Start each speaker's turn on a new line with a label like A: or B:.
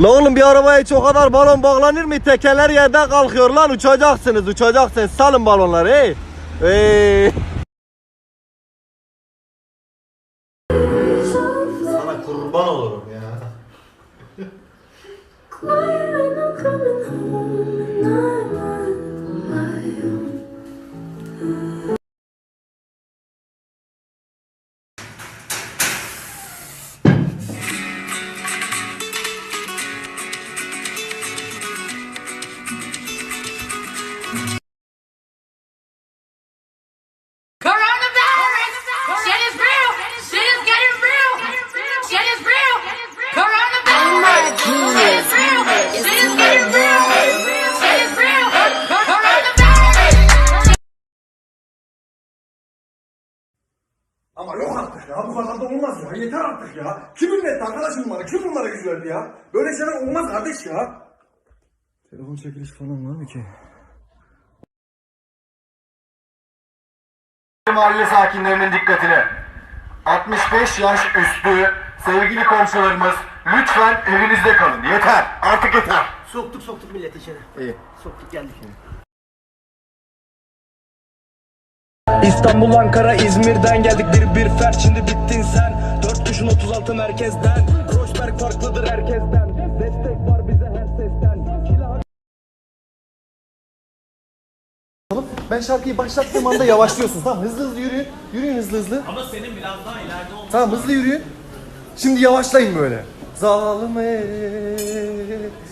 A: La oğlum bir arabaya hiç o kadar balon bağlanır mı? Tekerler yerden kalkıyor lan uçacaksınız uçacaksınız salın balonları hey. Hey. Sana kurban olurum ya.
B: Artık ya. Bu kadar da olmaz ya. Yeter artık ya. Kim ünletti arkadaşım bunları? Kim bunlara yüz verdi ya? Böyle şeyler olmaz kardeş ya.
A: Telefon çekiliş falan var mı ki? Mahalle sakinlerinin dikkatine. 65 yaş üstü sevgili komşularımız lütfen evinizde kalın. Yeter. Artık yeter.
C: Soktuk soktuk millet içeri.
A: İyi.
C: Soktuk geldik.
D: İstanbul, Ankara, İzmir'den geldik bir bir fer şimdi bittin sen Dört kuşun 36 merkezden Kreuzberg farklıdır herkesten Destek var bize her sesten
A: Ben şarkıyı başlattığım anda yavaşlıyorsun. Tamam hızlı hızlı yürüyün. Yürüyün hızlı hızlı.
E: Ama senin biraz daha ileride olman
A: Tamam hızlı yürüyün. Şimdi yavaşlayın böyle. Zalim et.